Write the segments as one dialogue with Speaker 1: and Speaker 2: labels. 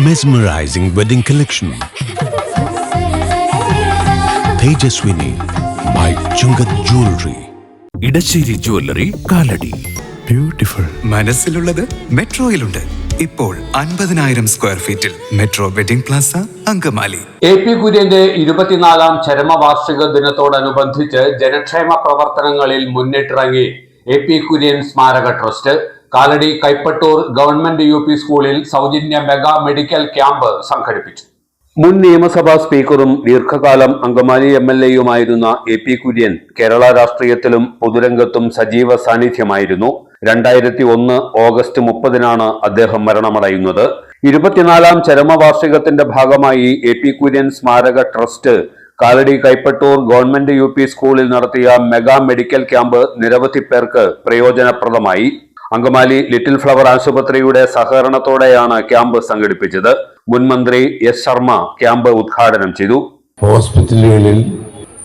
Speaker 1: Mesmerizing wedding collection Tejaswini by Chungath jewellery
Speaker 2: Edassery jewellery Kalady.
Speaker 1: Beautiful
Speaker 3: മനസ്സിലുള്ളത് മെട്രോയിലുണ്ട്. ഇപ്പോൾ അൻപതിനായിരം സ്ക്വയർ ഫീറ്റിൽ metro wedding plaza Angamaly.
Speaker 4: A P കുര്യന്റെ ഇരുപത്തിനാലാം ചരമവാർഷിക ദിനത്തോടനുബന്ധിച്ച് ജനക്ഷേമ പ്രവർത്തനങ്ങളിൽ മുന്നിട്ടിറങ്ങി എ പി കുര്യൻ സ്മാരക trust Kalady Kaipattoor government U P സ്കൂളിൽ സൗജന്യ മെഗാ മെഡിക്കൽ ക്യാമ്പ് സംഘടിപ്പിച്ചു. മുൻ നിയമസഭാ സ്പീക്കറും ദീർഘകാലം അങ്കമാലി എം എൽ എയുമായിരുന്ന എ പി കുര്യൻ കേരള രാഷ്ട്രീയത്തിലും പൊതുരംഗത്തും സജീവ സാന്നിധ്യമായിരുന്നു. രണ്ടായിരത്തി ഒന്ന് ഓഗസ്റ്റ് മുപ്പതിനാണ് അദ്ദേഹം മരണമടയുന്നത്. ഇരുപത്തിനാലാം ചരമവാർഷികത്തിന്റെ ഭാഗമായി എ പി കുര്യൻ സ്മാരക trust Kalady Kaipattoor government U സ്കൂളിൽ നടത്തിയ മെഗാ മെഡിക്കൽ ക്യാമ്പ് നിരവധി പേർക്ക് പ്രയോജനപ്രദമായി. അങ്കമാലി ലിറ്റിൽ ഫ്ലവർ ആശുപത്രിയുടെ സഹകരണത്തോടെയാണ് ക്യാമ്പ് സംഘടിപ്പിച്ചത്. മുൻമന്ത്രി എസ് ശർമ്മ ക്യാമ്പ് ഉദ്ഘാടനം ചെയ്തു.
Speaker 5: ഹോസ്പിറ്റലുകളിൽ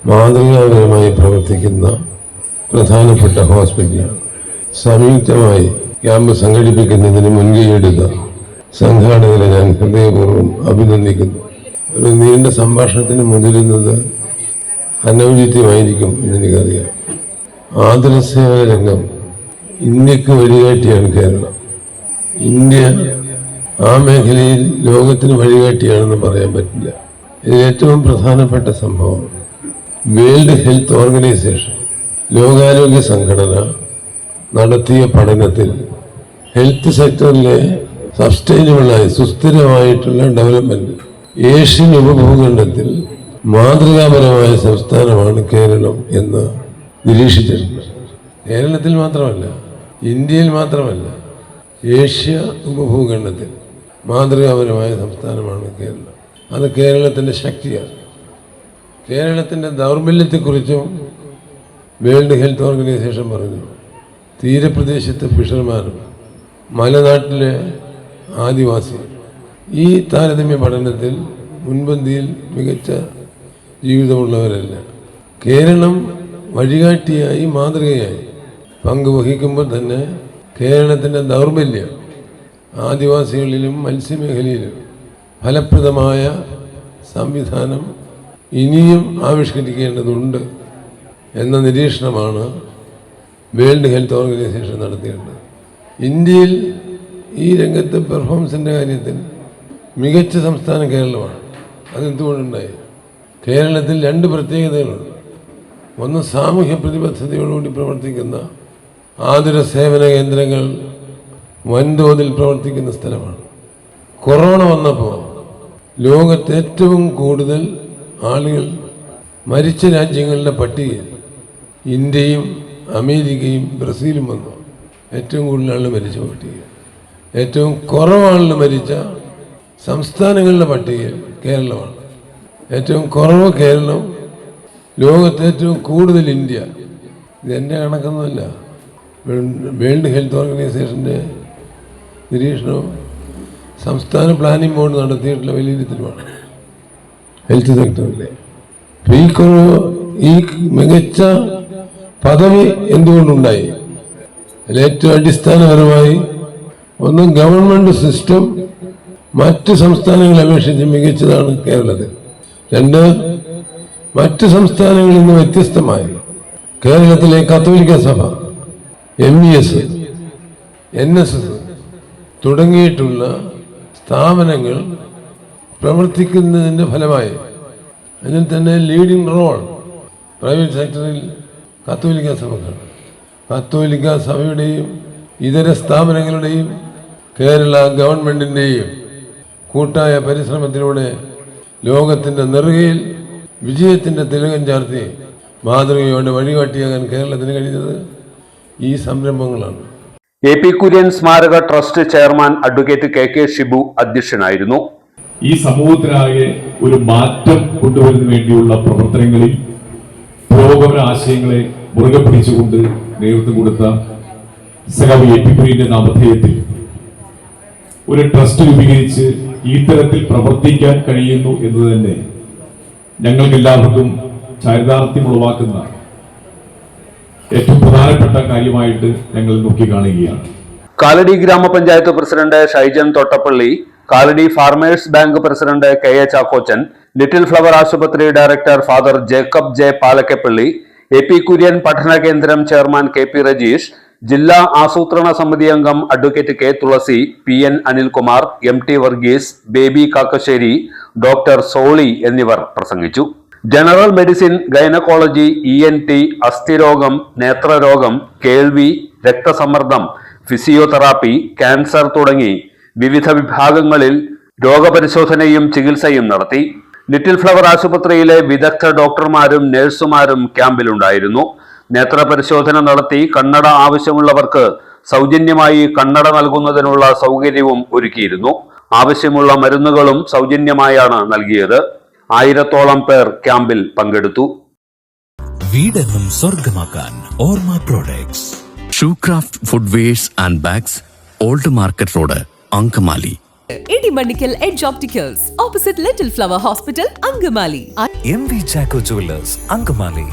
Speaker 5: മാതൃകാപരമായി പ്രവർത്തിക്കുന്ന പ്രധാനപ്പെട്ട ഹോസ്പിറ്റലാണ് സംയുക്തമായി ക്യാമ്പ് സംഘടിപ്പിക്കുന്നതിന് മുൻകൈയെടുത്ത സംഘാടകരെ ഞാൻ ഹൃദയപൂർവം അഭിനന്ദിക്കുന്നു. ഒരു നീണ്ട സംഭാഷണത്തിന് മുതിരുന്നത് അനൗചിത്യമായിരിക്കും എന്നെനിക്കറിയാം. ആതുരസേവന രംഗം ഇന്ത്യയ്ക്ക് വഴികാട്ടിയാണ് കേരളം. ഇന്ത്യ ആ മേഖലയിൽ ലോകത്തിന് വഴികാട്ടിയാണെന്ന് പറയാൻ പറ്റില്ല. ഇതിൽ ഏറ്റവും പ്രധാനപ്പെട്ട സംഭവം വേൾഡ് ഹെൽത്ത് ഓർഗനൈസേഷൻ ലോകാരോഗ്യ സംഘടന നടത്തിയ പഠനത്തിൽ ഹെൽത്ത് സെക്ടറിലെ സസ്റ്റൈനബിളായി സുസ്ഥിരമായിട്ടുള്ള ഡെവലപ്മെന്റ് ഏഷ്യൻ ഉപഭൂഖണ്ഡത്തിൽ മാതൃകാപരമായ സംസ്ഥാനമാണ് കേരളം എന്ന് നിരീക്ഷിച്ചിട്ടുണ്ട്. കേരളത്തിൽ മാത്രമല്ല ഇന്ത്യയിൽ മാത്രമല്ല ഏഷ്യ ഉപഭൂഖണ്ഡത്തിൽ മാതൃകാപരമായ സംസ്ഥാനമാണ് കേരളം. അത് കേരളത്തിന്റെ ശക്തിയാണ്. കേരളത്തിന്റെ ദൗർബല്യത്തെക്കുറിച്ചും വേൾഡ് ഹെൽത്ത് ഓർഗനൈസേഷൻ പറഞ്ഞു. തീരപ്രദേശത്തെ ഫിഷർമാരും മലനാട്ടിലെ ആദിവാസികൾ ഈ താരതമ്യ പഠനത്തിൽ മുൻപന്തിയിൽ മികച്ച ജീവിതമുള്ളവരല്ല. കേരളം വഴികാട്ടിയായി മാതൃകയായി. പങ്കുവഹിക്കുമ്പോൾ തന്നെ കേരളത്തിന്റെ ദൗർബല്യം ആദിവാസികളിലും മത്സ്യമേഖലയിലും ഫലപ്രദമായ സംവിധാനം ഇനിയും ആവിഷ്കരിക്കേണ്ടതുണ്ട് എന്ന നിരീക്ഷണമാണ് വേൾഡ് ഹെൽത്ത് ഓർഗനൈസേഷൻ നടത്തിയിട്ടുണ്ട് ഇന്ത്യയിൽ ഈ രംഗത്ത് പെർഫോമൻസിന്റെ കാര്യത്തിൽ മികച്ച സംസ്ഥാനം കേരളമാണ്. അതെന്തുകൊണ്ടുണ്ടായി? കേരളത്തിൽ രണ്ട് പ്രത്യേകതകളുണ്ട്. ഒന്ന് സാമൂഹ്യ പ്രതിബദ്ധതയോടുകൂടി പ്രവർത്തിക്കുന്ന ആതുര സേവന കേന്ദ്രങ്ങൾ വൻതോതിൽ പ്രവർത്തിക്കുന്ന സ്ഥലമാണ്. കൊറോണ വന്നപ്പോൾ ലോകത്ത് ഏറ്റവും കൂടുതൽ ആളുകൾ മരിച്ച രാജ്യങ്ങളുടെ പട്ടികയിൽ ഇന്ത്യയും അമേരിക്കയും ബ്രസീലും വന്നു. ഏറ്റവും കൂടുതൽ ആളുകൾ മരിച്ച പട്ടിക ഏറ്റവും കുറവാളുകൾ മരിച്ച സംസ്ഥാനങ്ങളുടെ പട്ടികയിൽ കേരളമാണ്. ഏറ്റവും കുറവ് കേരളം ലോകത്ത് ഏറ്റവും കൂടുതൽ ഇന്ത്യ. ഇത് എന്റെ കണക്കൊന്നുമല്ല. വേൾഡ് ഹെൽത്ത് ഓർഗനൈസേഷന്റെ നിരീക്ഷണവും സംസ്ഥാന പ്ലാനിംഗ് ബോർഡ് നടത്തിയിട്ടുള്ള വിലയിരുത്തലുമാണ് ഹെൽത്ത് സെക്ടറിലെ. ഈ ഈ മികച്ച പദവി എന്തുകൊണ്ടുണ്ടായി? അതിൽ ഏറ്റവും അടിസ്ഥാനപരമായി ഒന്ന് ഗവൺമെന്റ് സിസ്റ്റം മറ്റ് സംസ്ഥാനങ്ങളെ അപേക്ഷിച്ച് മികച്ചതാണ് കേരളത്തിൽ. രണ്ട് മറ്റ് സംസ്ഥാനങ്ങളിൽ നിന്ന് വ്യത്യസ്തമായി കേരളത്തിലെ കത്തോലിക്ക സഭ M E S N S S തുടങ്ങിയിട്ടുള്ള സ്ഥാപനങ്ങൾ പ്രവർത്തിക്കുന്നതിന്റെ ഫലമായി അതിൽ തന്നെ ലീഡിംഗ് റോൾ പ്രൈവറ്റ് സെക്ടറിൽ കത്തോലിക്ക സഭക്കാണ് കത്തോലിക്ക സഭയുടെയും ഇതര സ്ഥാപനങ്ങളുടെയും കേരള ഗവൺമെന്റിന്റെയും കൂട്ടായ പരിശ്രമത്തിലൂടെ ലോകത്തിന്റെ നെറുകയിൽ വിജയത്തിന്റെ തിലകം ചാർത്തി മാതൃകയോടെ വഴികാട്ടിയാകാൻ കേരളത്തിന് കഴിഞ്ഞത് ഈ സംരംഭങ്ങളാണ്.
Speaker 4: എ പി കുര്യൻ സ്മാരക trust chairman advocate K K Shibu അധ്യക്ഷനായിരുന്നു.
Speaker 6: ഈ സമൂഹത്തിനാകെ ഒരു മാറ്റം കൊണ്ടുവരുന്നതിന് വേണ്ടിയുള്ള പ്രവർത്തനങ്ങളിൽ പുരോഗമന ആശയങ്ങളെ മുറുകെ പിടിച്ചുകൊണ്ട് നേതൃത്വം കൊടുത്ത സഖാവ് എ പി കുര്യന്റെ നാമധേയത്തിൽ ഒരു ട്രസ്റ്റ് രൂപീകരിച്ച് ഈ തരത്തിൽ പ്രവർത്തിക്കാൻ കഴിയുന്നു എന്ന് തന്നെ ഞങ്ങൾക്കെല്ലാവർക്കും ചാരിതാർത്ഥ്യം ഉളവാക്കുന്ന ഏറ്റവും പ്രധാനപ്പെട്ട കാര്യമായിട്ട് ഞങ്ങൾ നോക്കിക്കാണുകയാണ്
Speaker 4: കാലടി ഗ്രാമപഞ്ചായത്ത് president Shaijan Thottappally Kalady farmers bank president K A Chackochan little flower ആശുപത്രി director father Jacob J Palakkappally A P Kurian പഠന കേന്ദ്രം ചെയർമാൻ കെ പി രജീഷ് ജില്ലാ ആസൂത്രണ സമിതി അംഗം advocate K Thulasi P N Anilkumar M T Varghese Baby Kakkassery doctor Soly എന്നിവർ പ്രസംഗിച്ചു. General medicine gynaecology E N T അസ്ഥിരോഗം നേത്രരോഗം കേൾവി രക്തസമ്മർദ്ദം ഫിസിയോതെറാപ്പി ക്യാൻസർ തുടങ്ങി വിവിധ വിഭാഗങ്ങളിൽ രോഗപരിശോധനയും ചികിത്സയും നടത്തി. ലിറ്റിൽ ഫ്ലവർ ആശുപത്രിയിലെ വിദഗ്ധ ഡോക്ടർമാരും നഴ്സുമാരും ക്യാമ്പിലുണ്ടായിരുന്നു. നേത്രപരിശോധന നടത്തി കണ്ണട ആവശ്യമുള്ളവർക്ക് സൗജന്യമായി കണ്ണട നൽകുന്നതിനുള്ള സൗകര്യവും ഒരുക്കിയിരുന്നു. ആവശ്യമുള്ള മരുന്നുകളും സൗജന്യമായാണ് നൽകിയത്. ആയിരത്തോളം പേർ ക്യാമ്പിൽ പങ്കെടുത്തു.
Speaker 2: വീടെന്നും സ്വർഗമാക്കാൻ Orma products.
Speaker 7: Shoe craft footwears and bags old market road Angamaly
Speaker 8: Edimannickal edge opticals opposite little flower hospital Angamaly
Speaker 2: M V Chacko jewellers Angamaly